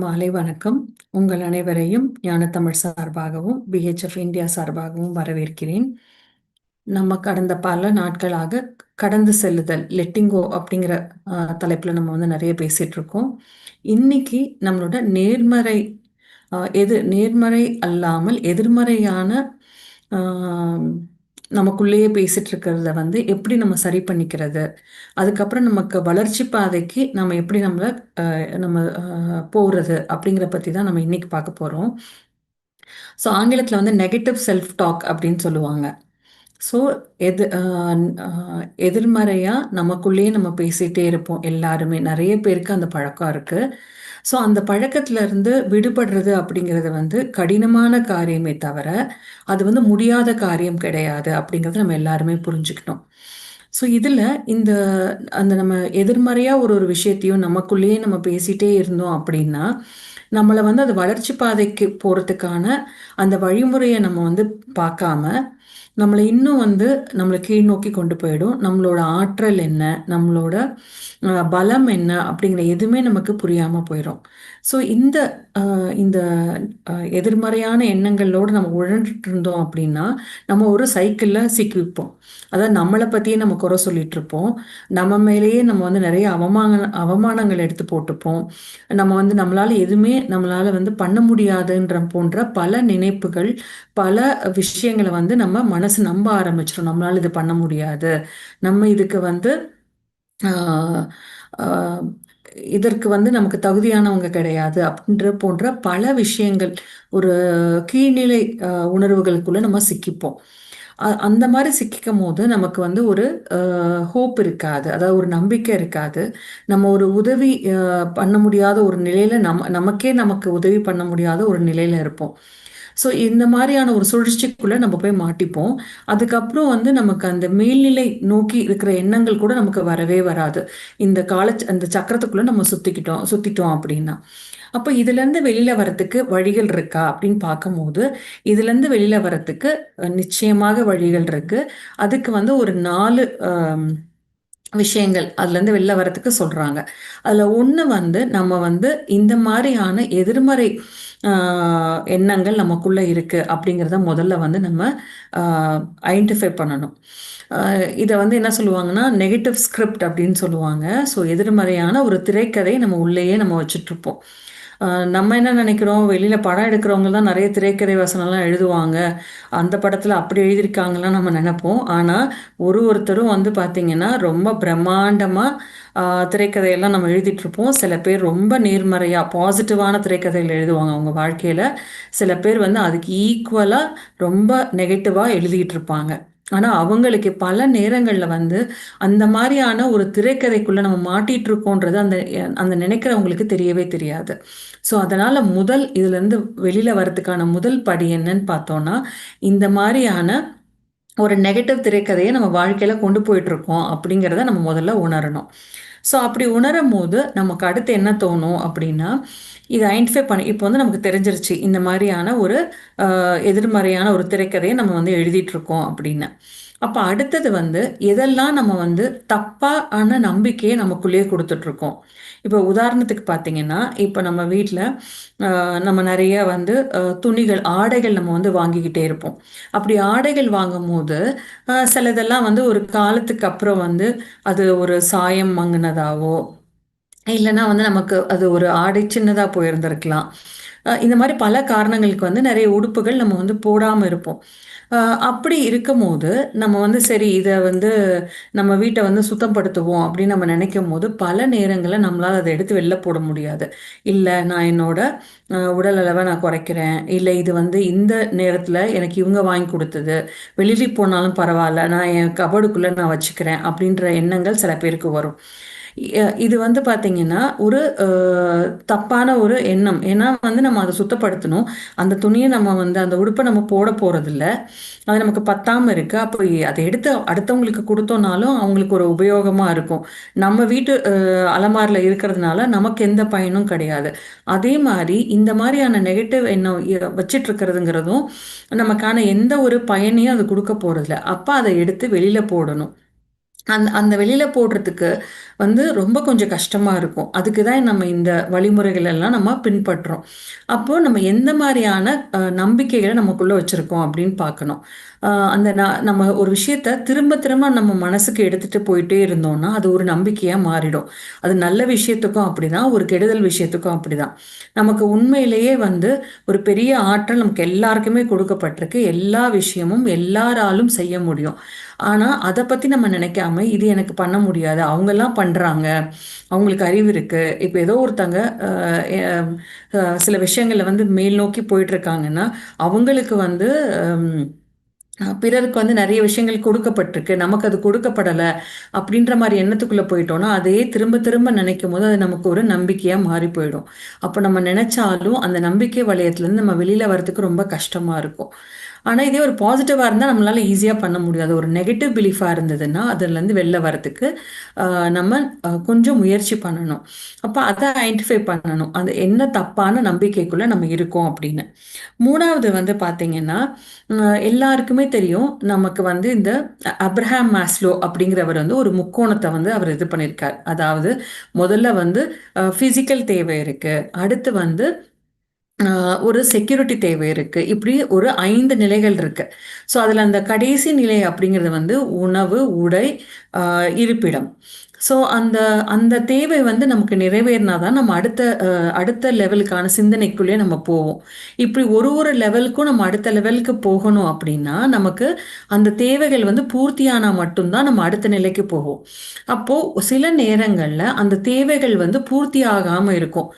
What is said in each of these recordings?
மாலை வணக்கம். உங்கள் அனைவரையும் ஞானத்தமிழ் சார்பாகவும் பிஹெச்எஃப் இந்தியா சார்பாகவும் வரவேற்கிறேன். நம்ம கடந்த பல நாட்களாக கடந்து செல்லுதல் லெட்டிங்கோ அப்படிங்கிற தலைப்பில் நம்ம வந்து நிறைய பேசிட்டு இருக்கோம். இன்னைக்கு நம்மளோட நேர்மறை எது நேர்மறை அல்லாமல் எதிர்மறையான நமக்குள்ளேயே பேசிட்டு இருக்கிறத வந்து எப்படி நம்ம சரி பண்ணிக்கிறது? அதுக்கப்புறம் நமக்கு வளர்ச்சி பாதைக்கு நம்ம எப்படி நம்மளை நம்ம போகிறது அப்படிங்கிற பற்றி தான் நம்ம இன்னைக்கு பார்க்க போகிறோம் ஸோ ஆங்கிலத்தில் வந்து நெகட்டிவ் செல்ஃப் டாக் அப்படின்னு சொல்லுவாங்க. ஸோ எது எதிர்மறையாக நமக்குள்ளேயே நம்ம பேசிகிட்டே இருப்போம். எல்லாருமே நிறைய பேருக்கு அந்த பழக்கம் இருக்குது ஸோ அந்த பழக்கத்துலேருந்து விடுபடுறது அப்படிங்கிறது வந்து கடினமான காரியமே தவிர அது வந்து முடியாத காரியம் கிடையாது அப்படிங்கிறத நம்ம எல்லாருமே புரிஞ்சுக்கணும் ஸோ இதில் இந்த அந்த நம்ம எதிர்மறையாக ஒரு ஒரு விஷயத்தையும் நமக்குள்ளேயே நம்ம பேசிகிட்டே இருந்தோம் அப்படின்னா நம்மளை வந்து அது வளர்ச்சி பாதைக்கு போகிறதுக்கான அந்த வழிமுறையை நம்ம வந்து பார்க்காம நம்மளை இன்னும் வந்து நம்மளை கீழ் நோக்கி கொண்டு போயிடும். நம்மளோட ஆற்றல் என்ன? நம்மளோட பலம் என்ன? அப்படிங்கிற எதுவுமே நமக்கு புரியாமல் போயிடும் ஸோ இந்த uh, இந்த uh, எதிர்மறையான எண்ணங்களோடு நம்ம உழண்டுட்டு இருந்தோம் அப்படின்னா நம்ம ஒரு சைக்கிளில் சிக்கிப்போம். அதாவது நம்மளை பற்றியே நம்ம குறை சொல்லிட்டு இருப்போம் நம்ம மேலேயே நம்ம வந்து நிறைய அவமான அவமானங்கள் எடுத்து போட்டுப்போம். நம்ம வந்து நம்மளால் எதுவுமே நம்மளால் வந்து பண்ண முடியாதுன்ற போன்ற பல நினைப்புகள் பல விஷயங்களை வந்து நம்ம மனசு நம்ப ஆரம்பிச்சிடும் நம்மளால் இது பண்ண முடியாது. நம்ம இதுக்கு வந்து uh, இதற்கு வந்து நமக்கு தகுதியானவங்க கிடையாது அப்படின்ற போன்ற பல விஷயங்கள் ஒரு கீழ்நிலை உணர்வுகளுக்குள்ள நம்ம சிக்கிப்போம். அந்த மாதிரி சிக்கிக்கும் போது நமக்கு வந்து ஒரு ஹோப் இருக்காது. அதாவது ஒரு நம்பிக்கை இருக்காது. நம்ம ஒரு உதவி பண்ண முடியாத ஒரு நிலையில நம்ம நமக்கே நமக்கு உதவி பண்ண முடியாத ஒரு நிலையில இருப்போம். ஸோ இந்த மாதிரியான ஒரு சுழற்சிக்குள்ளே நம்ம போய் மாட்டிப்போம். அதுக்கப்புறம் வந்து நமக்கு அந்த மேல்நிலை நோக்கி இருக்கிற எண்ணங்கள் கூட நமக்கு வரவே வராது. இந்த கால அந்த சக்கரத்துக்குள்ளே நம்ம சுத்திக்கிட்டோம் சுற்றிட்டோம் அப்படின்னா. அப்போ இதுலேருந்து வெளியில் வரத்துக்கு வழிகள் இருக்கா அப்படின்னு பார்க்கும்போது இதுலேருந்து வெளியில் வரத்துக்கு நிச்சயமாக வழிகள் இருக்குது அதுக்கு வந்து ஒரு நாலு விஷயங்கள் அதுலேருந்து வெளில வரத்துக்கு சொல்கிறாங்க அதில் ஒன்று வந்து நம்ம வந்து இந்த மாதிரியான எதிர்மறை எண்ணங்கள் நமக்குள்ளே இருக்குது அப்படிங்கிறத முதல்ல வந்து நம்ம ஐடென்டிஃபை பண்ணணும். இதை வந்து என்ன சொல்லுவாங்கன்னா நெகட்டிவ் ஸ்கிரிப்ட் அப்படின்னு சொல்லுவாங்க. ஸோ எதிர்மறையான ஒரு திரைக்கதை நம்ம உள்ளேயே நம்ம வச்சுட்ருப்போம் நம்ம என்ன நினைக்கிறோம்? வெளியில் படம் எடுக்கிறவங்க தான் நிறைய திரைக்கதை வசனம்லாம் எழுதுவாங்க. அந்த படத்தில் அப்படி எழுதியிருக்காங்கலாம் நம்ம நினைப்போம். ஆனால் ஒரு ஒருத்தரும் வந்து பார்த்திங்கன்னா ரொம்ப பிரம்மாண்டமாக திரைக்கதையெல்லாம் நம்ம எழுதிட்டுருப்போம். சில பேர் ரொம்ப நேர்மறையாக பாசிட்டிவான திரைக்கதைகள் எழுதுவாங்க அவங்க வாழ்க்கையில். சில பேர் வந்து அதுக்கு ஈக்குவலாக ரொம்ப நெகட்டிவாக எழுதிக்கிட்டு இருப்பாங்க ஆனால் அவங்களுக்கு பல நேரங்களில் வந்து அந்த மாதிரியான ஒரு திரைக்கதைக்குள்ளே நம்ம மாட்டிகிட்டு இருக்கோன்றது அந்த அந்த நினைக்கிறவங்களுக்கு தெரியவே தெரியாது. ஸோ அதனால் முதல் இதுலேருந்து வெளியில் வரதுக்கான முதல் படி என்னன்னு பார்த்தோன்னா இந்த மாதிரியான ஒரு நெகட்டிவ் திரைக்கதையை நம்ம வாழ்க்கையில் கொண்டு போயிட்டுருக்கோம் அப்படிங்கிறத நம்ம முதல்ல உணரணும். ஸோ அப்படி உணரும் போது நமக்கு அடுத்து என்ன தோணும் அப்படின்னா இதை ஐடென்டிஃபை பண்ணி. இப்போ வந்து நமக்கு தெரிஞ்சிருச்சு இந்த மாதிரியான ஒரு எதிர்மறையான ஒரு திரைக்கதையை நம்ம வந்து எழுதிட்டு இருக்கோம் அப்படின்னு. அப்போ அடுத்தது வந்து எதெல்லாம் நம்ம வந்து தப்பான நம்பிக்கையை நமக்குள்ளேயே கொடுத்துட்ருக்கோம் இப்போ உதாரணத்துக்கு பார்த்தீங்கன்னா இப்போ நம்ம வீட்டில் நம்ம நிறைய வந்து துணிகள் ஆடைகள் நம்ம வந்து வாங்கிக்கிட்டே இருப்போம். அப்படி ஆடைகள் வாங்கும் போது சிலதெல்லாம் வந்து ஒரு காலத்துக்கு அப்புறம் வந்து அது ஒரு சாயம் மங்கினதாவோ இல்லைன்னா வந்து நமக்கு அது ஒரு ஆடை சின்னதாக போயிருந்திருக்கலாம். அஹ் இந்த மாதிரி பல காரணங்களுக்கு வந்து நிறைய உடுப்புகள் நம்ம வந்து போடாமல் இருப்போம். அஹ் அப்படி இருக்கும்போது நம்ம வந்து சரி இதை வந்து நம்ம வீட்டை வந்து சுத்தப்படுத்துவோம் அப்படின்னு நம்ம நினைக்கும் போது பல நேரங்களில் நம்மளால் அதை எடுத்து வெளில போட முடியாது. இல்லை நான் என்னோட அஹ், உடல் அளவை நான் குறைக்கிறேன். இல்லை இது வந்து இந்த நேரத்தில் எனக்கு இவங்க வாங்கி கொடுத்தது. வெளியில் போனாலும் பரவாயில்ல. நான் என் கபடுக்குள்ளே நான் வச்சுக்கிறேன் அப்படின்ற எண்ணங்கள் சில பேருக்கு வரும். இது வந்து பார்த்தீங்கன்னா ஒரு தப்பான ஒரு எண்ணம். ஏன்னா வந்து நம்ம அதை சுத்தப்படுத்தணும். அந்த துணியை நம்ம வந்து அந்த உடுப்பை நம்ம போட போகிறதில்ல அது நமக்கு பத்தாமல் இருக்குது அப்போ அதை எடுத்து அடுத்தவங்களுக்கு கொடுத்தோம்னாலும் அவங்களுக்கு ஒரு உபயோகமாக இருக்கும். நம்ம வீட்டு அலமாரில் இருக்கிறதுனால நமக்கு எந்த பயனும் கிடையாது. அதே மாதிரி இந்த மாதிரியான நெகட்டிவ் எண்ணம் இ- வச்சிட்டு இருக்கிறதுங்கிறதும் நமக்கான எந்த ஒரு பயனையும் அது கொடுக்க போகிறதில்ல அப்போ அதை எடுத்து வெளியில் போடணும். அந்த அந்த வெளியில் போடுறதுக்கு வந்து ரொம்ப கொஞ்சம் கஷ்டமாக இருக்கும். அதுக்கு தான் நம்ம இந்த வழிமுறைகள் எல்லாம் நம்ம பின்பற்றோம். அப்போது நம்ம எந்த மாதிரியான நம்பிக்கைகளை நமக்குள்ளே வச்சுருக்கோம் அப்படின்னு பார்க்கணும். அந்த நம்ம ஒரு விஷயத்த திரும்ப திரும்ப நம்ம மனசுக்கு எடுத்துட்டு போயிட்டே இருந்தோம்னா, அது ஒரு நம்பிக்கையா மாறிடும். அது நல்ல விஷயத்துக்கும் அப்படிதான், ஒரு கெடுதல் விஷயத்துக்கும் அப்படிதான். நமக்கு உண்மையிலேயே வந்து ஒரு பெரிய ஆற்றல் நமக்கு எல்லாருக்குமே கொடுக்கப்பட்டிருக்கு. எல்லா விஷயமும் எல்லாராலும் செய்ய முடியும். ஆனால் அதை பற்றி நம்ம நினைக்காம, இது எனக்கு பண்ண முடியாது. அவங்கெல்லாம் பண்ணுறாங்க அவங்களுக்கு அறிவு இருக்குது இப்போ ஏதோ ஒருத்தங்க சில விஷயங்கள்ல வந்து மேல் நோக்கி போயிட்டுருக்காங்கன்னா, அவங்களுக்கு வந்து பிறருக்கு வந்து நிறைய விஷயங்கள் கொடுக்கப்பட்டிருக்கு. நமக்கு அது கொடுக்கப்படலை அப்படின்ற மாதிரி எண்ணத்துக்குள்ளே போயிட்டோம்னா, அதையே திரும்ப திரும்ப நினைக்கும் போது அது நமக்கு ஒரு நம்பிக்கையாக மாறி போயிடும். அப்போ நம்ம நினச்சாலும் அந்த நம்பிக்கை வளையத்துலேருந்து நம்ம வெளியில் வரதுக்கு ரொம்ப கஷ்டமாக இருக்கும். ஆனால் இதே ஒரு பாசிட்டிவாக இருந்தால் நம்மளால் ஈஸியாக பண்ண முடியாது ஒரு நெகட்டிவ் பிலீஃபாக இருந்ததுன்னா, அதுலேருந்து வெளில வரதுக்கு நம்ம கொஞ்சம் முயற்சி பண்ணணும். அப்போ அதை ஐடென்டிஃபை பண்ணணும். அது என்ன தப்பான நம்பிக்கைக்குள்ளே நம்ம இருக்கோம் அப்படின்னு. மூணாவது வந்து பார்த்தீங்கன்னா, எல்லாருக்குமே தெரியும். நமக்கு வந்து இந்த அப்ரஹாம் மாஸ்லோ அப்படிங்கிறவர் வந்து ஒரு முக்கோணத்தை வந்து அவர் இது பண்ணியிருக்கார். அதாவது முதல்ல வந்து ஃபிசிக்கல் தேவை இருக்குது அடுத்து வந்து ஒரு செக்யூரிட்டி தேவை இருக்கு. இப்படி ஒரு 5 நிலைகள் இருக்கு. ஸோ, அதுல அந்த கடைசி நிலை அப்படிங்கிறது வந்து உணவு, உடை, இருப்பிடம். ஸோ, அந்த அந்த தேவை வந்து நமக்கு நிறைவேறினா தான் நம்ம அடுத்த அடுத்த லெவலுக்கான சிந்தனைக்குள்ளேயே நம்ம போவோம். இப்படி ஒரு ஒரு லெவலுக்கும் நம்ம அடுத்த லெவலுக்கு போகணும் அப்படின்னா, நமக்கு அந்த தேவைகள் வந்து பூர்த்தியானா மட்டும்தான் நம்ம அடுத்த நிலைக்கு போவோம். அப்போது சில நேரங்களில் அந்த தேவைகள் வந்து பூர்த்தி ஆகாமல் இருக்கும்.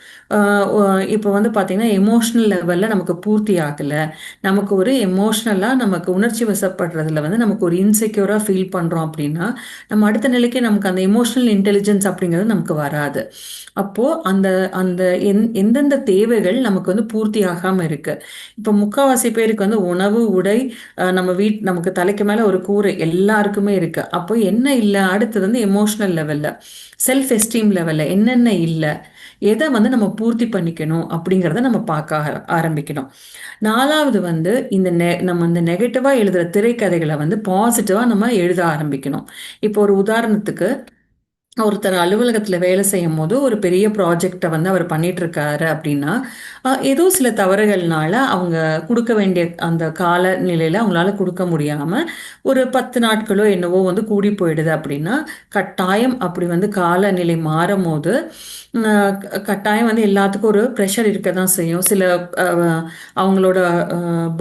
இப்போ வந்து பார்த்திங்கன்னா எமோஷ்னல் லெவலில் நமக்கு பூர்த்தி ஆகலை நமக்கு ஒரு எமோஷ்னலாக நமக்கு உணர்ச்சி வசப்படுறதுல வந்து நமக்கு ஒரு இன்செக்யூராக ஃபீல் பண்ணுறோம் அப்படின்னா, நம்ம அடுத்த நிலைக்கு நமக்கு அந்த எமோஷனல் இன்டெலிஜென்ஸ் அப்படிங்கிறது நமக்கு வராது. அப்போது அந்த அந்த எந் எந்தெந்த தேவைகள் நமக்கு வந்து பூர்த்தி ஆகாமல் இருக்குது இப்போ முக்கால்வாசி பேருக்கு வந்து உணவு, உடை, நம்ம வீட் நமக்கு தலைக்கு மேலே ஒரு கூரை எல்லாருக்குமே இருக்குது அப்போ என்ன இல்லை அடுத்தது வந்து எமோஷனல் லெவலில் செல்ஃப் எஸ்டீம் லெவலில் என்னென்ன இல்லை எதை வந்து நம்ம பூர்த்தி பண்ணிக்கணும் அப்படிங்கிறத நம்ம பார்க்க ஆரம்பிக்கணும். நாலாவது வந்து இந்த நெ நம்ம இந்த நெகட்டிவாக எழுதுகிற திரைக்கதைகளை வந்து பாசிட்டிவாக நம்ம எழுத ஆரம்பிக்கணும். இப்போ ஒரு உதாரணத்துக்கு ஒருத்தர் அலுவலகத்தில் வேலை செய்யும் போது ஒரு பெரிய ப்ராஜெக்டை வந்து அவர் பண்ணிட்டுருக்காரு அப்படின்னா, ஏதோ சில தவறுகள்னால அவங்க கொடுக்க வேண்டிய அந்த கால நிலையில அவங்களால கொடுக்க முடியாம, ஒரு 10 நாட்களோ என்னவோ வந்து கூடி போயிடுது அப்படின்னா, கட்டாயம் அப்படி வந்து காலநிலை மாறும் போது கட்டாயம் வந்து எல்லாத்துக்கும் ஒரு ப்ரெஷர் இருக்க தான் செய்யும். சில அவங்களோட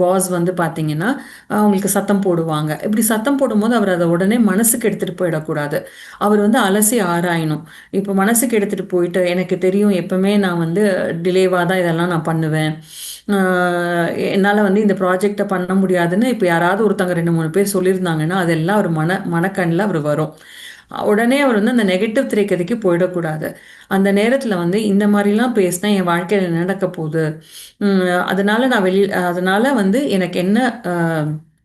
பாஸ் வந்து பார்த்தீங்கன்னா, அவங்களுக்கு சத்தம் போடுவாங்க. இப்படி சத்தம் போடும்போது அவர் அதை உடனே மனசுக்கு எடுத்துகிட்டு போயிடக்கூடாது. அவர் வந்து அலசி ஆராயணும். இப்போ மனசுக்கு எடுத்துகிட்டு போயிட்டு, எனக்கு தெரியும் எப்பவுமே நான் வந்து டிலேவாக தான் இதெல்லாம் நான் பண்ணுவேன். என்னால் வந்து இந்த ப்ராஜெக்டை பண்ண முடியாதுன்னு இப்போ யாராவது ஒருத்தவங்க 2, 3 பேர் சொல்லியிருந்தாங்கன்னா, அதெல்லாம் அவர் மன மனக்கண்ணில் அவர் வரும். உடனே அவர் வந்து அந்த நெகட்டிவ் திரைக்கதைக்கு போயிடக்கூடாது. அந்த நேரத்தில் வந்து இந்த மாதிரிலாம் பேசினா என் வாழ்க்கையில் நடக்க போகுது அதனால நான் வெளி அதனால வந்து எனக்கு என்ன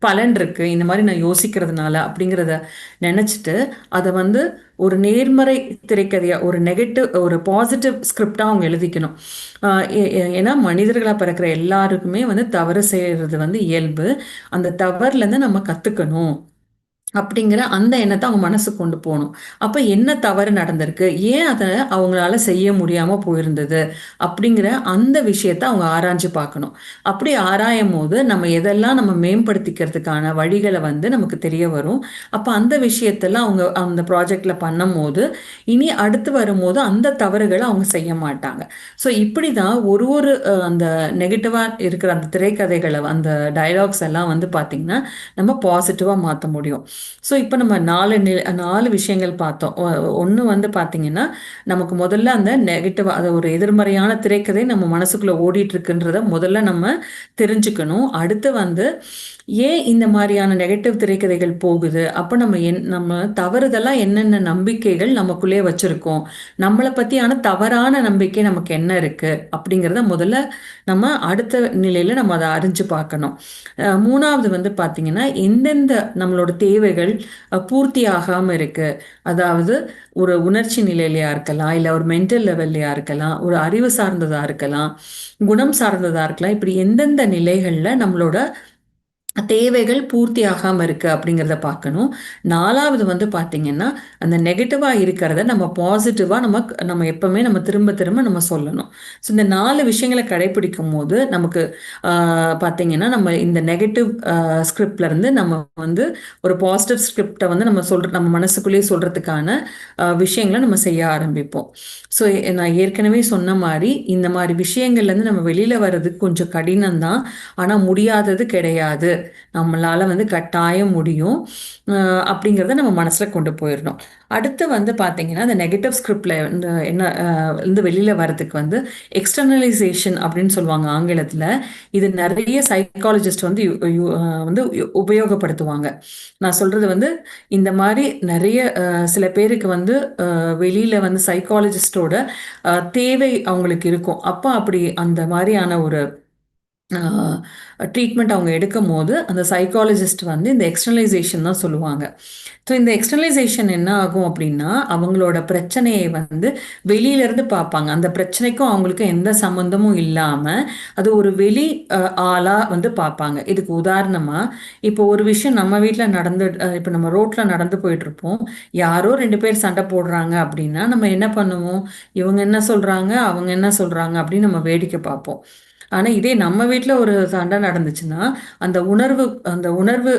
பலன் இருக்கு? இந்த மாதிரி நான் யோசிக்கிறதுனால அப்படிங்கிறத நினச்சிட்டு அதை வந்து ஒரு நேர்மறை திரைக்கதையாக ஒரு நெகட்டிவ் ஒரு பாசிட்டிவ் ஸ்கிரிப்டாக அவங்க எழுதிக்கணும். ஏன்னா மனிதர்களாக பிறக்கிற எல்லாருக்குமே வந்து தவறு செய்கிறது வந்து இயல்பு. அந்த தவறுலேருந்து நம்ம கற்றுக்கணும் அப்படிங்கிற அந்த எண்ணத்தை அவங்க மனசுக்கு கொண்டு போகணும் அப்போ என்ன தவறு நடந்திருக்கு? ஏன் அதை அவங்களால செய்ய முடியாமல் போயிருந்தது? அப்படிங்கிற அந்த விஷயத்த அவங்க ஆராய்ஞ்சு பார்க்கணும். அப்படி ஆராயும் போது நம்ம எதெல்லாம் நம்ம மேம்படுத்திக்கிறதுக்கான வழிகளை வந்து நமக்கு தெரிய வரும். அப்போ அந்த விஷயத்தெல்லாம் அவங்க அந்த ப்ராஜெக்ட்ல பண்ணும்போது, இனி அடுத்து வரும்போது அந்த தவறுகளை அவங்க செய்ய மாட்டாங்க. ஸோ இப்படி தான் ஒரு ஒரு அந்த நெகட்டிவாக இருக்கிற அந்த திரைக்கதைகளை அந்த டயலாக்ஸ் எல்லாம் வந்து பார்த்திங்கன்னா நம்ம பாசிட்டிவாக மாற்ற முடியும். ஸோ இப்ப நம்ம நாலு நி நாலு விஷயங்கள் பார்த்தோம். ஒ ஒண்ணு வந்து பார்த்தீங்கன்னா, நமக்கு முதல்ல அந்த நெகட்டிவ் அதை ஒரு எதிர்மறையான திரைக்கதை நம்ம மனசுக்குள்ள ஓடிட்டுருக்குன்றத முதல்ல நம்ம தெரிஞ்சுக்கணும். அடுத்து வந்து ஏன் இந்த மாதிரியான நெகட்டிவ் திரைக்கதைகள் போகுது? அப்ப நம்ம என் நம்ம தவறுதலா என்னென்ன நம்பிக்கைகள் நமக்குள்ளேயே வச்சிருக்கோம்? நம்மளை பத்தியான தவறான நம்பிக்கை நமக்கு என்ன இருக்கு? அப்படிங்கிறத முதல்ல நம்ம அடுத்த நிலையில நம்ம அதை அறிஞ்சு பார்க்கணும். மூணாவது வந்து பார்த்தீங்கன்னா, எந்தெந்த நம்மளோட தேவைகள் பூர்த்தி ஆகாம இருக்கு. அதாவது ஒரு உணர்ச்சி நிலையிலையா இருக்கலாம், இல்ல ஒரு மென்டல் லெவல்லையா இருக்கலாம், ஒரு அறிவு சார்ந்ததா இருக்கலாம், குணம் சார்ந்ததா இருக்கலாம். இப்படி எந்தெந்த நிலைகள்ல நம்மளோட தேவைகள் பூர்த்தி ஆகாமல் இருக்குது அப்படிங்கிறத பார்க்கணும். நாலாவது வந்து பார்த்திங்கன்னா அந்த நெகட்டிவாக இருக்கிறத நம்ம பாசிட்டிவாக நம்ம நம்ம எப்போவுமே நம்ம திரும்ப திரும்ப நம்ம சொல்லணும். ஸோ இந்த நாலு விஷயங்களை கடைபிடிக்கும் போது நமக்கு பார்த்திங்கன்னா நம்ம இந்த நெகட்டிவ் ஸ்கிரிப்ட்லேருந்து நம்ம வந்து ஒரு பாசிட்டிவ் ஸ்கிரிப்டை வந்து நம்ம சொல்கிற நம்ம மனசுக்குள்ளேயே சொல்கிறதுக்கான விஷயங்களை நம்ம செய்ய ஆரம்பிப்போம். ஸோ நான் ஏற்கனவே சொன்ன மாதிரி இந்த மாதிரி விஷயங்கள்லேருந்து நம்ம வெளியில் வர்றதுக்கு கொஞ்சம் கடினம் தான் ஆனால் முடியாதது கிடையாது. நம்மளால் வந்து கட்டாயம் முடியும். அப்படிங்கிறத நம்ம மனசில் கொண்டு போயிடணும் அடுத்து வந்து பார்த்தீங்கன்னா இந்த நெகட்டிவ் ஸ்கிரிப்டில் என்ன வந்து வெளியில் வரதுக்கு வந்து எக்ஸ்டர்னலைசேஷன் அப்படின்னு சொல்லுவாங்க ஆங்கிலத்தில். இது நிறைய சைக்காலஜிஸ்ட் வந்து வந்து உபயோகப்படுத்துவாங்க. நான் சொல்கிறது வந்து இந்த மாதிரி நிறைய சில பேருக்கு வந்து வெளியில் வந்து சைக்காலஜிஸ்டோட தேவை அவங்களுக்கு இருக்கும். அப்போ அப்படி அந்த மாதிரியான ஒரு ட்ரீட்மெண்ட் அவங்க எடுக்கும் போது அந்த சைக்காலஜிஸ்ட் வந்து இந்த எக்ஸ்டர்னலைசேஷன் தான் சொல்லுவாங்க. ஸோ இந்த எக்ஸ்டர்னலைசேஷன் என்ன ஆகும் அப்படின்னா அவங்களோட பிரச்சனையை வந்து வெளியிலேருந்து பார்ப்பாங்க. அந்த பிரச்சனைக்கும் அவங்களுக்கும் எந்த சம்மந்தமும் இல்லாமல் அது ஒரு வெளி ஆளாக வந்து பார்ப்பாங்க. இதுக்கு உதாரணமாக இப்போ ஒரு விஷயம் நம்ம வீட்டில் நடந்து இப்போ நம்ம ரோட்டில் நடந்து போயிட்டுருப்போம். யாரோ ரெண்டு பேர் சண்டை போடுறாங்க அப்படின்னா நம்ம என்ன பண்ணுவோம்? இவங்க என்ன சொல்கிறாங்க அவங்க என்ன சொல்கிறாங்க அப்படின்னு நம்ம வேடிக்கை பார்ப்போம். ஆனால் இதே நம்ம வீட்டில் ஒரு சண்டை நடந்துச்சுன்னா அந்த உணர்வு அந்த உணர்வு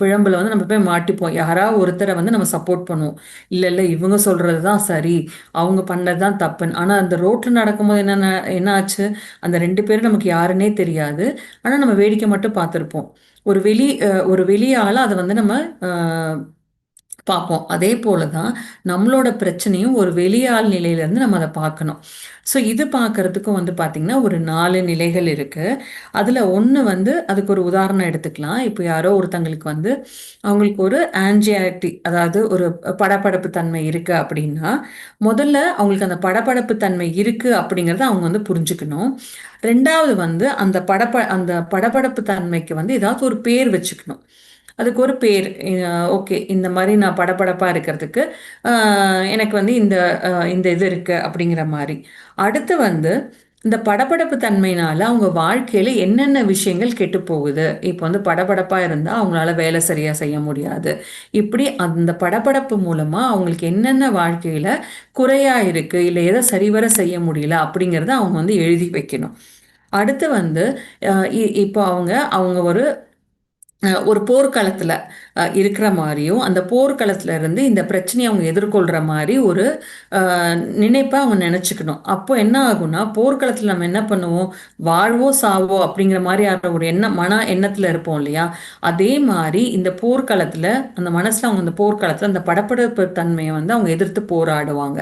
பிழம்பில் வந்து நம்ம போய் மாட்டிப்போம். யாராவது ஒருத்தரை வந்து நம்ம சப்போர்ட் பண்ணுவோம். இல்லை இல்லை இவங்க சொல்கிறது தான் சரி. அவங்க பண்ணது தான் தப்புன்னு. ஆனால் அந்த ரோட்டில் நடக்கும்போது என்ன என்ன ஆச்சு? அந்த ரெண்டு பேரும் நமக்கு யாருன்னே தெரியாது. ஆனால் நம்ம வேடிக்கை மட்டும் பார்த்துருப்போம். ஒரு வெளி ஒரு வெளியால் அதை வந்து நம்ம பார்ப்போம். அதே போல தான் நம்மளோட பிரச்சனையும் ஒரு வெளியாள் நிலையிலேருந்து நம்ம அதை பார்க்கணும். ஸோ இது பார்க்குறதுக்கும் வந்து பார்த்திங்கன்னா ஒரு நாலு நிலைகள் இருக்குது அதில் ஒன்று வந்து அதுக்கு ஒரு உதாரணம் எடுத்துக்கலாம். இப்போ யாரோ ஒருத்தங்களுக்கு வந்து அவங்களுக்கு ஒரு ஆன்ஜியாரிட்டி அதாவது ஒரு படப்படப்பு தன்மை இருக்குது அப்படின்னா முதல்ல அவங்களுக்கு அந்த படப்படப்பு தன்மை இருக்குது அப்படிங்கிறத அவங்க வந்து புரிஞ்சுக்கணும். ரெண்டாவது வந்து அந்த படப்ப அந்த படப்படப்பு தன்மைக்கு வந்து ஏதாவது ஒரு பேர் வச்சுக்கணும். அதுக்கு ஒரு பேர். ஓகே இந்த மாதிரி நான் படப்படப்பாக இருக்கிறதுக்கு எனக்கு வந்து இந்த இந்த இது இருக்குது அப்படிங்கிற மாதிரி. அடுத்து வந்து இந்த படபடப்பு தன்மையினால அவங்க வாழ்க்கையில என்னென்ன விஷயங்கள் கெட்டு போகுது? இப்போ வந்து படபடப்பா இருந்தா அவங்களால வேலை சரியா செய்ய முடியாது. இப்படி அந்த படபடப்பு மூலமா அவங்களுக்கு என்னென்ன வாழ்க்கையில குறையா இருக்கு? இல்லை எதை சரிவர செய்ய முடியல? அப்படிங்கிறத அவங்க வந்து எழுதி வைக்கணும். அடுத்து வந்து இப்போ அவங்க அவங்க ஒரு ஒரு போர்க்களத்தில் இருக்கிற மாதிரியும் அந்த போர்க்களத்தில் இருந்து இந்த பிரச்சனையை அவங்க எதிர்கொள்கிற மாதிரி ஒரு நினைப்பை அவங்க நினச்சிக்கணும். அப்போ என்ன ஆகும்னா போர்க்களத்தில் நம்ம என்ன பண்ணுவோம்? வாழ்வோ சாவோ அப்படிங்கிற மாதிரி ஒரு எண்ணம் மன எண்ணத்தில் இருப்போம் இல்லையா? அதே மாதிரி இந்த போர்க்களத்தில் அந்த மனசில் அவங்க அந்த போர்க்களத்தில் அந்த படப்படப்பு தன்மையை வந்து அவங்க எதிர்த்து போராடுவாங்க.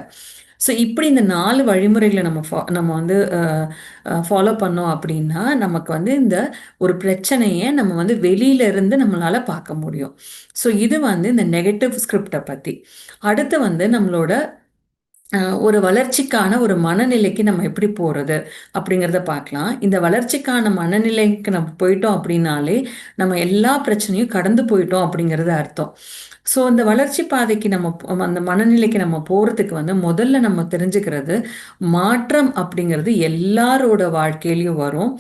ஸோ இப்படி இந்த நாலு வழிமுறைகளை நம்ம ஃபா நம்ம வந்து ஃபாலோ பண்ணோம் அப்படின்னா நமக்கு வந்து இந்த ஒரு பிரச்சனையை நம்ம வந்து வெளியில இருந்து நம்மளால பார்க்க முடியும். ஸோ இது வந்து இந்த நெகட்டிவ் ஸ்கிரிப்டை பற்றி அடுத்து வந்து நம்மளோட ஒரு வளர்ச்சிக்கான ஒரு மனநிலைக்கு நம்ம எப்படி போகிறது அப்படிங்கிறத பார்க்கலாம். இந்த வளர்ச்சிக்கான மனநிலைக்கு நம்ம போயிட்டோம் அப்படின்னாலே நம்ம எல்லா பிரச்சனையும் கடந்து போயிட்டோம் அப்படிங்கிறது அர்த்தம். ஸோ அந்த வளர்ச்சி பாதைக்கு நம்ம அந்த மனநிலைக்கு நம்ம போகிறதுக்கு வந்து முதல்ல நம்ம தெரிஞ்சுக்கிறது மாற்றம் அப்படிங்கிறது எல்லாரோட வாழ்க்கையிலையும் வரும்.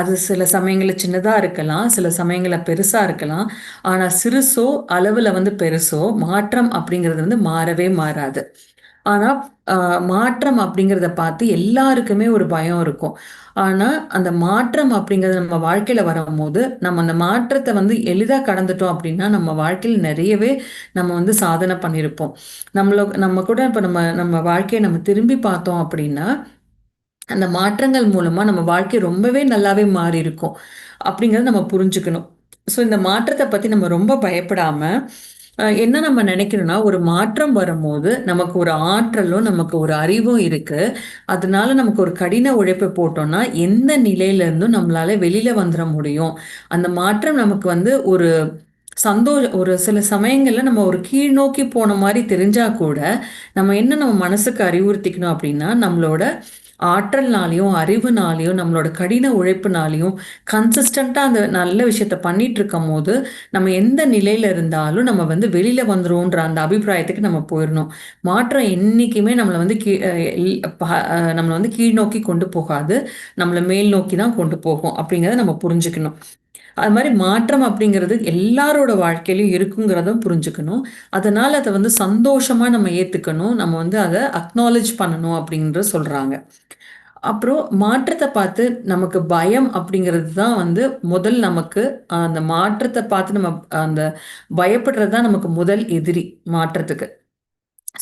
அது சில சமயங்களில் சின்னதாக இருக்கலாம் சில சமயங்களில் பெருசாக இருக்கலாம். ஆனால் சிறுசோ அளவில் வந்து பெருசோ மாற்றம் அப்படிங்கிறது வந்து மாறவே மாறாது. ஆனால் மாற்றம் அப்படிங்கிறத பார்த்து எல்லாருக்குமே ஒரு பயம் இருக்கும். ஆனால் அந்த மாற்றம் அப்படிங்கிறது நம்ம வாழ்க்கையில் வரும்போது நம்ம அந்த மாற்றத்தை வந்து எளிதாக கடந்துட்டோம் அப்படின்னா நம்ம வாழ்க்கையில் நிறையவே நம்ம வந்து சாதனை பண்ணியிருப்போம். நம்மளோ நம்ம கூட இப்போ நம்ம நம்ம வாழ்க்கையை நம்ம திரும்பி பார்த்தோம் அப்படின்னா அந்த மாற்றங்கள் மூலமாக நம்ம வாழ்க்கை ரொம்பவே நல்லாவே மாறி இருக்கும் அப்படிங்கிறத நம்ம புரிஞ்சுக்கணும். ஸோ இந்த மாற்றத்தை பற்றி நம்ம ரொம்ப பயப்படாமல் என்ன நம்ம நினைக்கிறோம்னா ஒரு மாற்றம் வரும்போது நமக்கு ஒரு ஆற்றலும் நமக்கு ஒரு அறிவும் இருக்கு. அதனால நமக்கு ஒரு கடின உழைப்பை போட்டோம்னா எந்த நிலையில இருந்தும் நம்மளால வெளியில வந்துட முடியும். அந்த மாற்றம் நமக்கு வந்து ஒரு சந்தோஷ ஒரு சில சமயங்களில் நம்ம ஒரு கீழ் நோக்கி போன மாதிரி தெரிஞ்சா கூட நம்ம என்ன நம்ம மனசுக்கு அறிவுறுத்திக்கணும் அப்படின்னா நம்மளோட ஆற்றல்னாலையும் அறிவுனாலையும் நம்மளோட கடின உழைப்புனாலையும் கன்சிஸ்டண்ட்டாக அந்த நல்ல விஷயத்த பண்ணிட்டு இருக்கும் போது நம்ம எந்த நிலையில இருந்தாலும் நம்ம வந்து வெளியில வந்துருவோன்ற அந்த அபிப்பிராயத்துக்கு நம்ம போயிடணும் மாற்றம் என்றைக்குமே நம்மளை வந்து கீ நம்மளை வந்து கீழ் நோக்கி கொண்டு போகாது. நம்மளை மேல் நோக்கி தான் கொண்டு போகும். அப்படிங்கிறத நம்ம புரிஞ்சுக்கணும். அது மாதிரி மாற்றம் அப்படிங்கிறது எல்லாரோட வாழ்க்கையிலையும் இருக்குங்கிறத புரிஞ்சுக்கணும். அதனால் அதை வந்து சந்தோஷமாக நம்ம ஏற்றுக்கணும் நம்ம வந்து அதை அக்னாலேஜ் பண்ணணும் அப்படின்ற சொல்கிறாங்க அப்புறம் மாற்றத்தை பார்த்து நமக்கு பயம் அப்படிங்கிறது தான் வந்து முதல் நமக்கு அந்த மாற்றத்தை பார்த்து நம்ம அந்த பயப்படுறது தான் நமக்கு முதல் எதிரி மாற்றத்துக்கு.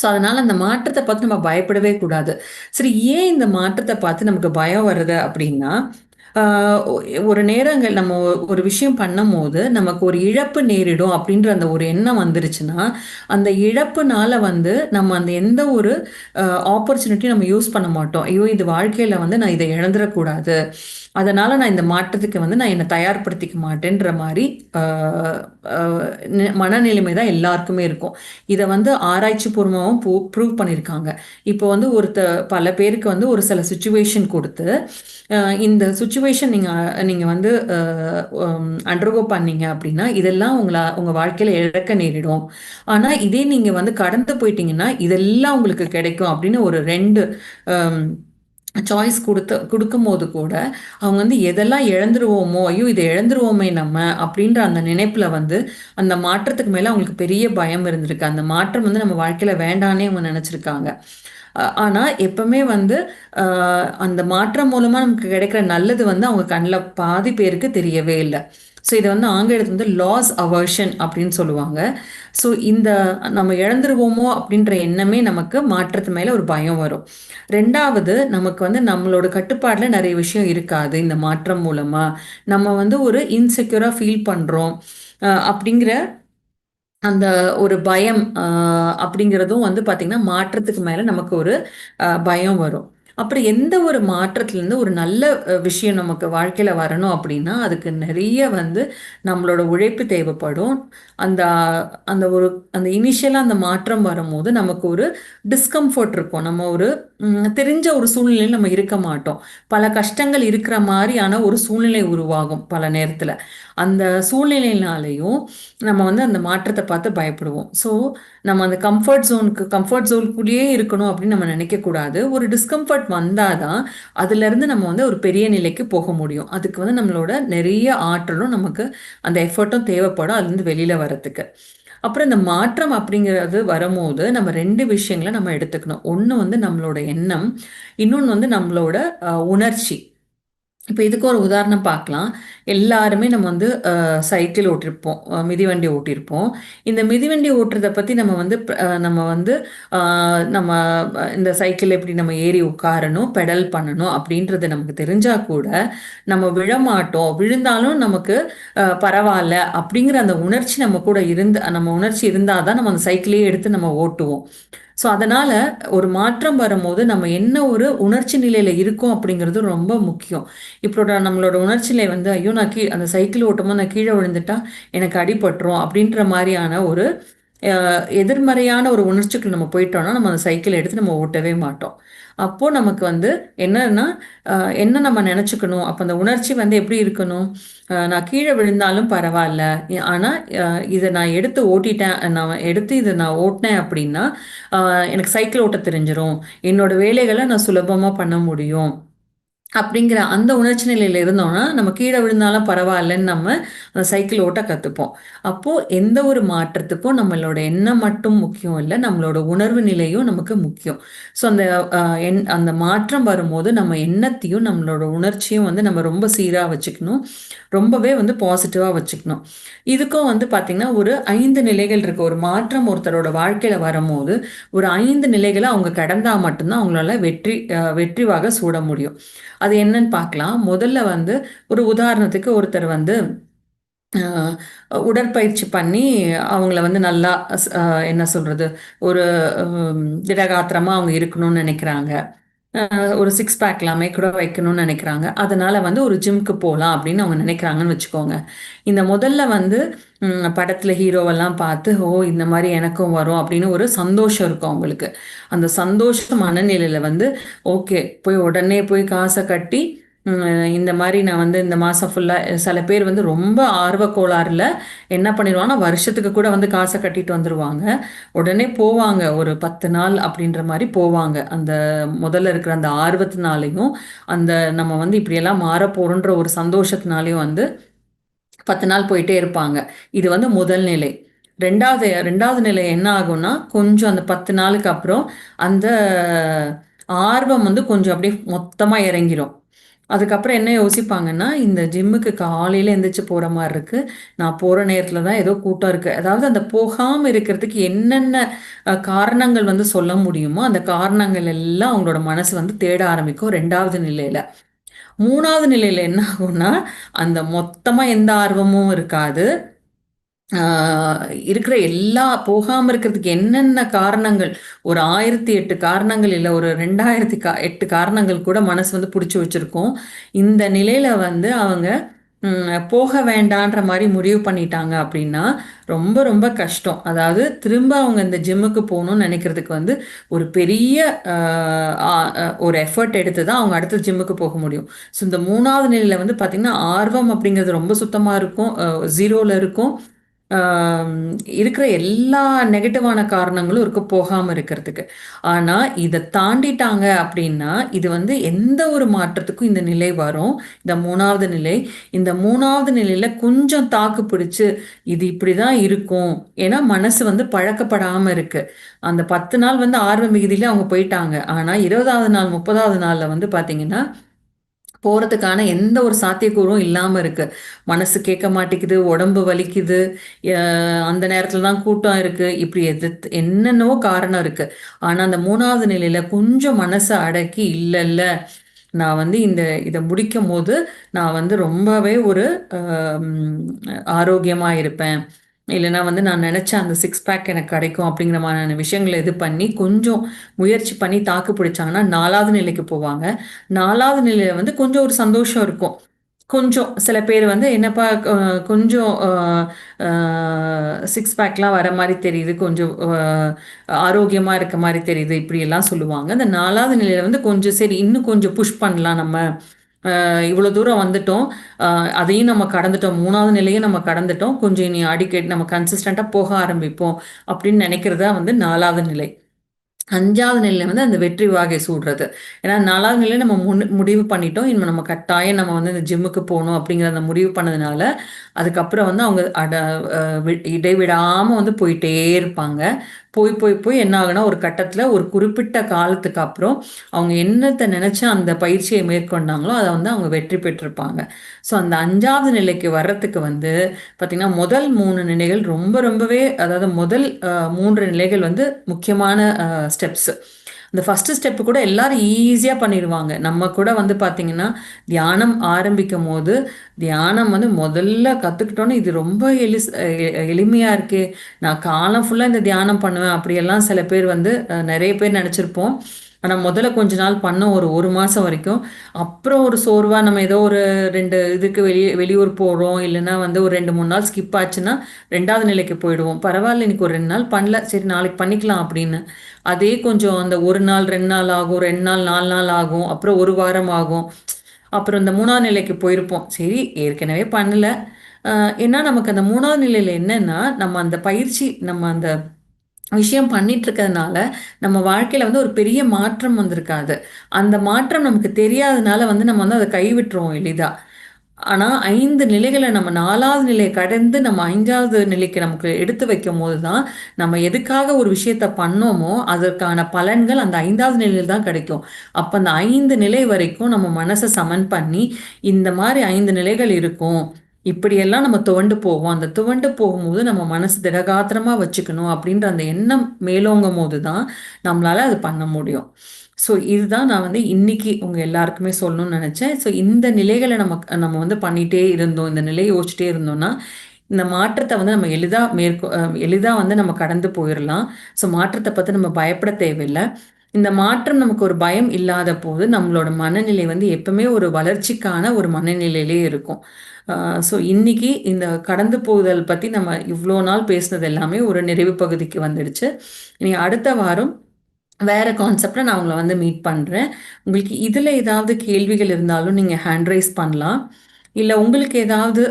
ஸோ அதனால் அந்த மாற்றத்தை பார்த்து நம்ம பயப்படவே கூடாது. சரி ஏன் இந்த மாற்றத்தை பார்த்து நமக்கு பயம் வருது அப்படின்னா ஒரு நேரங்கள் நம்ம ஒரு விஷயம் பண்ணும் போது நமக்கு ஒரு இழப்பு நேரிடும் அப்படின்ற அந்த ஒரு எண்ணம் வந்துருச்சுன்னா அந்த இழப்புனால வந்து நம்ம அந்த எந்த ஒரு ஆப்பர்ச்சுனிட்டியும் நம்ம யூஸ் பண்ண மாட்டோம். ஐயோ இது வாழ்க்கையில் வந்து நான் இதை இழந்துடக்கூடாது. அதனால் நான் இந்த மாற்றத்துக்கு வந்து நான் என்னை தயார்படுத்திக்க மாட்டேன்ற மாதிரி மனநிலைமை தான் எல்லாருக்குமே இருக்கும். இதை வந்து ஆராய்ச்சி பூர்வமாகவும் ப்ரூவ் பண்ணியிருக்காங்க இப்போ வந்து ஒருத்த பல பேருக்கு வந்து ஒரு சில சுச்சுவேஷன் கொடுத்து இந்த சுச்சுவேஷன் நீங்கள் நீங்கள் வந்து அண்டர்கோ பண்ணீங்க அப்படின்னா இதெல்லாம் உங்களை உங்கள் வாழ்க்கையில் இழக்க நேரிடும். ஆனால் இதே நீங்கள் வந்து கடந்து போயிட்டீங்கன்னா இதெல்லாம் உங்களுக்கு கிடைக்கும் அப்படின்னு ஒரு ரெண்டு சாய்ஸ் கொடுத்த கொடுக்கும்போது கூட அவங்க வந்து எதெல்லாம் இழந்துருவோமோ ஐயோ இதை இழந்துருவோமே நம்ம அப்படின்ற அந்த நினைப்பில் வந்து அந்த மாற்றத்துக்கு மேலே அவங்களுக்கு பெரிய பயம் இருந்திருக்கு. அந்த மாற்றம் வந்து நம்ம வாழ்க்கையில் வேண்டானே அவங்க நினச்சிருக்காங்க. ஆனால் எப்பவுமே வந்து அந்த மாற்றம் மூலமாக நமக்கு கிடைக்கிற நல்லது வந்து அவங்க கண்ணில் பாதி பேருக்கு தெரியவே இல்லை. ஸோ இதை வந்து ஆங்கிலத்தில் வந்து லாஸ் அவர்ஷன் அப்படின்னு சொல்லுவாங்க. ஸோ இந்த நம்ம இழந்துருவோமோ அப்படின்ற எண்ணமே நமக்கு மாற்றத்து மேலே ஒரு பயம் வரும். ரெண்டாவது நமக்கு வந்து நம்மளோட கட்டுப்பாடில் நிறைய விஷயம் இருக்காது. இந்த மாற்றம் மூலமாக நம்ம வந்து ஒரு இன்செக்யூராக ஃபீல் பண்ணுறோம் அப்படிங்கிற அந்த ஒரு பயம் அப்படிங்கிறதும் வந்து பார்த்திங்கன்னா மாற்றத்துக்கு மேலே நமக்கு ஒரு பயம் வரும். அப்புறம் எந்த ஒரு மாற்றத்துலேருந்து ஒரு நல்ல விஷயம் நமக்கு வாழ்க்கையில் வரணும் அப்படின்னா அதுக்கு நிறைய வந்து நம்மளோட உழைப்பு தேவைப்படும். அந்த அந்த ஒரு அந்த இனிஷியலாக அந்த மாற்றம் வரும்போது நமக்கு ஒரு டிஸ்கம்ஃபர்ட் இருக்கும். நம்ம ஒரு தெரிஞ்ச ஒரு சூழ்நிலையில் நம்ம இருக்க மாட்டோம். பல கஷ்டங்கள் இருக்கிற மாதிரியான ஒரு சூழ்நிலை உருவாகும் பல நேரத்தில். அந்த சூழ்நிலையினாலையும் நம்ம வந்து அந்த மாற்றத்தை பார்த்து பயப்படுவோம். ஸோ நம்ம அந்த கம்ஃபர்ட் ஜோனுக்கு கம்ஃபர்ட் ஜோனுக்குள்ளேயே இருக்கணும் அப்படின்னு நம்ம நினைக்கக்கூடாது ஒரு டிஸ்கம்ஃபர்ட் வந்தால் தான் அதுலேருந்து நம்ம வந்து ஒரு பெரிய நிலைக்கு போக முடியும். அதுக்கு வந்து நம்மளோட நிறைய ஆற்றலும் நமக்கு அந்த எஃபர்ட்டும் தேவைப்படும். அதுலேருந்து வெளியில் வரத்துக்கு. அப்புறம் இந்த மாற்றம் அப்படிங்கிறது வரும்போது நம்ம ரெண்டு விஷயங்களை நம்ம எடுத்துக்கணும். ஒன்று வந்து நம்மளோட எண்ணம் இன்னொன்று வந்து நம்மளோட உணர்ச்சி. இப்போ இதுக்கு ஒரு உதாரணம் பார்க்கலாம். எல்லாருமே நம்ம வந்து சைக்கிள் ஓட்டிருப்போம். மிதிவண்டி ஓட்டியிருப்போம் இந்த மிதிவண்டி ஓட்டுறதை பற்றி நம்ம வந்து நம்ம வந்து நம்ம இந்த சைக்கிள் எப்படி நம்ம ஏறி உட்காரணும் பெடல் பண்ணணும் அப்படின்றது நமக்கு தெரிஞ்சால் கூட நம்ம விழமாட்டோம். விழுந்தாலும் நமக்கு பரவாயில்ல அப்படிங்கிற அந்த உணர்ச்சி நம்ம கூட இருந்து நம்ம உணர்ச்சி இருந்தால் தான் நம்ம அந்த சைக்கிளையே எடுத்து நம்ம ஓட்டுவோம். ஸோ அதனால் ஒரு மாற்றம் வரும்போது நம்ம என்ன ஒரு உணர்ச்சி நிலையில் இருக்கோம் அப்படிங்கிறது ரொம்ப முக்கியம். இப்போ நம்மளோட உணர்ச்சி நிலை வந்து ஐயோ நான் கீ அந்த சைக்கிள் ஓட்டும்போது நான் கீழே விழுந்துட்டா எனக்கு அடிபட்டுரும் அப்படின்ற மாதிரியான ஒரு எதிர்மறையான ஒரு உணர்ச்சிக்கு நம்ம போயிட்டோம்னா நம்ம அந்த சைக்கிளை எடுத்து நம்ம ஓட்டவே மாட்டோம். அப்போது நமக்கு வந்து என்னன்னா என்ன நம்ம நினச்சிக்கணும்? அப்போ அந்த உணர்ச்சி வந்து எப்படி இருக்கணும்? நான் கீழே விழுந்தாலும் பரவாயில்ல. ஆனால் இதை நான் எடுத்து ஓட்டிட்டேன் நான் எடுத்து இதை நான் ஓட்டினேன் அப்படின்னா எனக்கு சைக்கிள் ஓட்ட தெரிஞ்சிடும் என்னோட வேலைகளை நான் சுலபமாக பண்ண முடியும். அப்படிங்கிற அந்த உணர்ச்சி நிலையில் இருந்தோம்னா நம்ம கீழே விழுந்தாலும் பரவாயில்லன்னு நம்ம அந்த சைக்கிள் ஓட்ட கற்றுப்போம் அப்போது எந்த ஒரு மாற்றத்துக்கும் நம்மளோட எண்ணம் மட்டும் முக்கியம் இல்லை நம்மளோட உணர்வு நிலையும் நமக்கு முக்கியம். ஸோ அந்த என் அந்த மாற்றம் வரும்போது நம்ம எண்ணத்தையும் நம்மளோட உணர்ச்சியும் வந்து நம்ம ரொம்ப சீராக வச்சுக்கணும். ரொம்பவே வந்து பாசிட்டிவாக வச்சுக்கணும். இதுக்கும் வந்து பார்த்திங்கன்னா ஒரு ஐந்து நிலைகள் இருக்குது ஒரு மாற்றம் ஒருத்தரோட வாழ்க்கையில் வரும்போது ஒரு ஐந்து நிலைகளை அவங்க கடந்தால் மட்டும்தான் அவங்களால வெற்றி வெற்றிவாக சூட முடியும். அது என்னன்னு பார்க்கலாம். முதல்ல வந்து ஒரு உதாரணத்துக்கு ஒருத்தர் வந்து உடற்பயிற்சி பண்ணி அவங்கள வந்து நல்லா என்ன சொல்கிறது ஒரு திடகாத்திரமாக அவங்க இருக்கணும்னு நினைக்கிறாங்க. ஒரு சிக்ஸ் பேக்லாமே கூட வைக்கணும்னு நினைக்கிறாங்க. அதனால வந்து ஒரு ஜிம்க்கு போகலாம் அப்படின்னு அவங்க நினைக்கிறாங்கன்னு வச்சுக்கோங்க. இந்த முதல்ல வந்து படத்தில் ஹீரோவெல்லாம் பார்த்து ஓ இந்த மாதிரி எனக்கும் வரும் அப்படின்னு ஒரு சந்தோஷம் இருக்கும் அவங்களுக்கு. அந்த சந்தோஷ மனநிலையில் வந்து ஓகே போய் உடனே போய் காசை கட்டி இந்த மாதிரி நான் வந்து இந்த மாதம் ஃபுல்லாக சில பேர் வந்து ரொம்ப ஆர்வ கோளாறில் என்ன பண்ணிடுவாங்கன்னா வருஷத்துக்கு கூட வந்து காசை கட்டிட்டு வந்துடுவாங்க உடனே போவாங்க. ஒரு பத்து நாள் அப்படின்ற மாதிரி போவாங்க. அந்த முதல்ல இருக்கிற அந்த ஆர்வத்தினாலையும் அந்த நம்ம வந்து இப்படியெல்லாம் மாற ஒரு சந்தோஷத்தினாலையும் வந்து பத்து நாள் போயிட்டே இருப்பாங்க. இது வந்து முதல் நிலை. ரெண்டாவது ரெண்டாவது நிலை என்ன ஆகும்னா கொஞ்சம் அந்த பத்து நாளுக்கு அப்புறம் அந்த ஆர்வம் வந்து கொஞ்சம் அப்படியே மொத்தமாக இறங்கிரும். அதுக்கப்புறம் என்ன யோசிப்பாங்கன்னா இந்த ஜிம்முக்கு காலையில் எந்திரிச்சு போகிற மாதிரி இருக்குது நான் போகிற நேரத்தில் தான் ஏதோ கூட்டம் இருக்குது அதாவது அந்த போகாமல் இருக்கிறதுக்கு என்னென்ன காரணங்கள் வந்து சொல்ல முடியுமோ அந்த காரணங்கள் எல்லாம் அவங்களோட மனசு வந்து தேட ஆரம்பிக்கும் ரெண்டாவது நிலையில். மூணாவது நிலையில் என்ன ஆகும்னா அந்த மொத்தமாக எந்த ஆர்வமும் இருக்காது. இருக்கிற எல்லா போகாமல் இருக்கிறதுக்கு என்னென்ன காரணங்கள்? ஒரு ஆயிரத்தி எட்டு காரணங்கள் இல்லை ஒரு ரெண்டாயிரத்தி கா எட்டு காரணங்கள் கூட மனசு வந்து பிடிச்சி வச்சுருக்கோம். இந்த நிலையில் வந்து அவங்க போக வேண்டான்ற மாதிரி முடிவு பண்ணிட்டாங்க அப்படின்னா ரொம்ப ரொம்ப கஷ்டம். அதாவது திரும்ப அவங்க இந்த ஜிம்முக்கு போகணும்னு நினைக்கிறதுக்கு வந்து ஒரு பெரிய ஒரு எஃபர்ட் எடுத்து தான் அவங்க அடுத்த ஜிம்முக்கு போக முடியும். ஸோ இந்த மூணாவது நிலையில் வந்து பார்த்திங்கன்னா ஆர்வம் அப்படிங்கிறது ரொம்ப சுத்தமாக இருக்கும். ஜீரோவில் இருக்கும். இருக்கிற எல்லா நெகட்டிவான காரணங்களும் இருக்க போகாமல் இருக்கிறதுக்கு. ஆனால் இதை தாண்டிட்டாங்க அப்படின்னா இது வந்து எந்த ஒரு மாற்றத்துக்கும் இந்த நிலை வரும். இந்த மூணாவது நிலை இந்த மூணாவது நிலையில் கொஞ்சம் தாக்கு பிடிச்சி இது இப்படி தான் இருக்கும். ஏன்னா மனசு வந்து பழக்கப்படாமல் இருக்குது அந்த பத்து நாள் வந்து ஆர்வ மிகுதியில அவங்க போயிட்டாங்க. ஆனால் இருபதாவது நாள் முப்பதாவது நாளில் வந்து பார்த்தீங்கன்னா போகிறதுக்கான எந்த ஒரு சாத்தியக்கூறும் இல்லாமல் இருக்குது மனசு கேட்க மாட்டேங்குது உடம்பு வலிக்குது அந்த நேரத்தில் தான் கூட்டம் இருக்குது இப்படி எது என்னென்னவோ காரணம் இருக்குது ஆனால் அந்த மூணாவது நிலையில் கொஞ்சம் மனசை அடக்கி இல்லை இல்லை நான் வந்து இந்த இதை முடிக்கும் போது நான் வந்து ரொம்பவே ஒரு ஆரோக்கியமாக இருப்பேன். இல்லைனா வந்து நான் நினச்ச அந்த சிக்ஸ் பேக் எனக்கு கிடைக்கும் அப்படிங்கிற மாதிரியான விஷயங்களை இது பண்ணி கொஞ்சம் முயற்சி பண்ணி தாக்கு பிடிச்சாங்கன்னா நாலாவது நிலைக்கு போவாங்க. நாலாவது நிலையில் வந்து கொஞ்சம் ஒரு சந்தோஷம் இருக்கும். கொஞ்சம் சில பேர் வந்து என்னப்பா கொஞ்சம் சிக்ஸ் பேக்லாம் வர மாதிரி தெரியுது கொஞ்சம் ஆரோக்கியமாக இருக்க மாதிரி தெரியுது இப்படியெல்லாம் சொல்லுவாங்க. அந்த நாலாவது நிலையில் வந்து கொஞ்சம் சரி இன்னும் கொஞ்சம் புஷ் பண்ணலாம் நம்ம. இவ்வளோ தூரம் வந்துட்டோம். அதையும் நம்ம கடந்துட்டோம். மூணாவது நிலையும் நம்ம கடந்துட்டோம். கொஞ்சம் இனி அடிக்கடி நம்ம கன்சிஸ்டண்ட்டாக போக ஆரம்பிப்போம் அப்படின்னு நினைக்கிறதா வந்து நாலாவது நிலை. அஞ்சாவது நிலையில வந்து அந்த வெற்றி வாகை சூடுறது. ஏன்னா நாலாவது நிலையில் நம்ம முன் முடிவு பண்ணிட்டோம். இனிமே நம்ம கட்டாயம் நம்ம வந்து இந்த ஜிம்முக்கு போகணும் அப்படிங்கிற அந்த முடிவு பண்ணதுனால அதுக்கப்புறம் வந்து அவங்க அட இடைவிடாமல் வந்து போயிட்டே இருப்பாங்க. போய் போய் போய் என்ன ஆகுனா ஒரு கட்டத்தில் ஒரு குறிப்பிட்ட காலத்துக்கு அப்புறம் அவங்க என்னத்தை நினச்சி அந்த பயிற்சியை மேற்கொண்டாங்களோ அதை வந்து அவங்க வெற்றி பெற்றிருப்பாங்க. ஸோ அந்த அஞ்சாவது நிலைக்கு வர்றதுக்கு வந்து பார்த்திங்கன்னா முதல் மூணு நிலைகள் ரொம்ப ரொம்பவே அதாவது முதல் மூன்று நிலைகள் வந்து முக்கியமான ஸ்டெப்ஸ் இந்த ஃபஸ்ட்டு ஸ்டெப்பு கூட எல்லாரும் ஈஸியாக பண்ணிடுவாங்க. நம்ம கூட வந்து பார்த்திங்கன்னா தியானம் ஆரம்பிக்கும் போது தியானம் வந்து முதல்ல கற்றுக்கிட்டோன்னே இது ரொம்ப எளி எளிமையாக இருக்கே. நான் காலம் ஃபுல்லாக இந்த தியானம் பண்ணுவேன் அப்படியெல்லாம் சில பேர் வந்து நிறைய பேர் நினச்சிருப்போம். ஆனால் முதல்ல கொஞ்ச நாள் பண்ணோம் ஒரு ஒரு மாதம் வரைக்கும். அப்புறம் ஒரு சோர்வாக நம்ம ஏதோ ஒரு ரெண்டு இதுக்கு வெளியே வெளியூர் போகிறோம் இல்லைன்னா வந்து ஒரு ரெண்டு மூணு நாள் ஸ்கிப் ஆச்சுன்னா ரெண்டாவது நிலைக்கு போயிடுவோம். பரவாயில்ல இன்னைக்கு ஒரு ரெண்டு நாள் பண்ணல சரி நாளைக்கு பண்ணிக்கலாம் அப்படின்னு. அதே கொஞ்சம் அந்த ஒரு நாள் ரெண்டு நாள் ஆகும் ரெண்டு நாள் நாலு நாள் ஆகும் அப்புறம் ஒரு வாரம் ஆகும். அப்புறம் இந்த மூணாவது நிலைக்கு போயிருப்போம். சரி ஏற்கனவே பண்ணலை. ஏன்னா நமக்கு அந்த மூணாவது நிலையில் என்னென்னா நம்ம அந்த பயிற்சி நம்ம அந்த விஷயம் பண்ணிட்டு இருக்கிறதுனால நம்ம வாழ்க்கையில் வந்து ஒரு பெரிய மாற்றம் வந்திருக்காது. அந்த மாற்றம் நமக்கு தெரியாதனால வந்து நம்ம வந்து அதை கைவிட்டுருவோம் எளிதாக ஆனால் ஐந்து நிலைகளை நம்ம நாலாவது நிலையை கடந்து நம்ம ஐந்தாவது நிலைக்கு நமக்கு எடுத்து வைக்கும் போது தான் நம்ம எதுக்காக ஒரு விஷயத்த பண்ணோமோ அதற்கான பலன்கள் அந்த ஐந்தாவது நிலையில் தான் கிடைக்கும். அப்போ அந்த ஐந்து நிலை வரைக்கும் நம்ம மனசை சமன் பண்ணி இந்த மாதிரி ஐந்து நிலைகள் இருக்கும். இப்படியெல்லாம் நம்ம துவண்டு போவோம். அந்த துவண்டு போகும்போது நம்ம மனசு திடகாத்திரமாக வச்சுக்கணும் அப்படின்ற அந்த எண்ணம் மேலோங்கும் போது தான் நம்மளால் அது பண்ண முடியும். ஸோ இதுதான் நான் வந்து இன்னைக்கு உங்கள் எல்லாருக்குமே சொல்லணும்னு நினச்சேன். ஸோ இந்த நிலைகளை நம்ம நம்ம வந்து பண்ணிகிட்டே இருந்தோம். இந்த நிலையை யோசிச்சிட்டே இருந்தோம்னா இந்த மாற்றத்தை வந்து நம்ம எளிதாக மேற்கொ எளிதாக வந்து நம்ம கடந்து போயிடலாம் ஸோ மாற்றத்தை பற்றி நம்ம பயப்பட தேவையில்லை. இந்த மாற்றம் நமக்கு ஒரு பயம் இல்லாத போது நம்மளோட மனநிலை வந்து எப்பவுமே ஒரு வளர்ச்சிக்கான ஒரு மனநிலையிலே இருக்கும். ஸோ இன்னைக்கு இந்த கடந்து போகுதல் பற்றி நம்ம இவ்வளோ நாள் பேசுனது எல்லாமே ஒரு நிறைவு பகுதிக்கு வந்துடுச்சு. இனி அடுத்த வாரம் வேறு கான்செப்டில் நான் உங்களை வந்து மீட் பண்ணுறேன் உங்களுக்கு இதில் ஏதாவது கேள்விகள் இருந்தாலும் நீங்கள் ஹேண்ட் ரைஸ் பண்ணலாம். இல்லை உங்களுக்கு ஏதாவது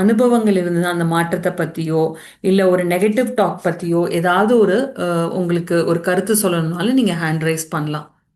அனுபவங்கள் இருந்தது அந்த மாற்றத்தை பற்றியோ இல்லை ஒரு நெகட்டிவ் டாக் பற்றியோ ஏதாவது ஒரு உங்களுக்கு ஒரு கருத்து சொல்லணும்னாலும் நீங்கள் ஹேண்ட் ரைஸ் பண்ணலாம்.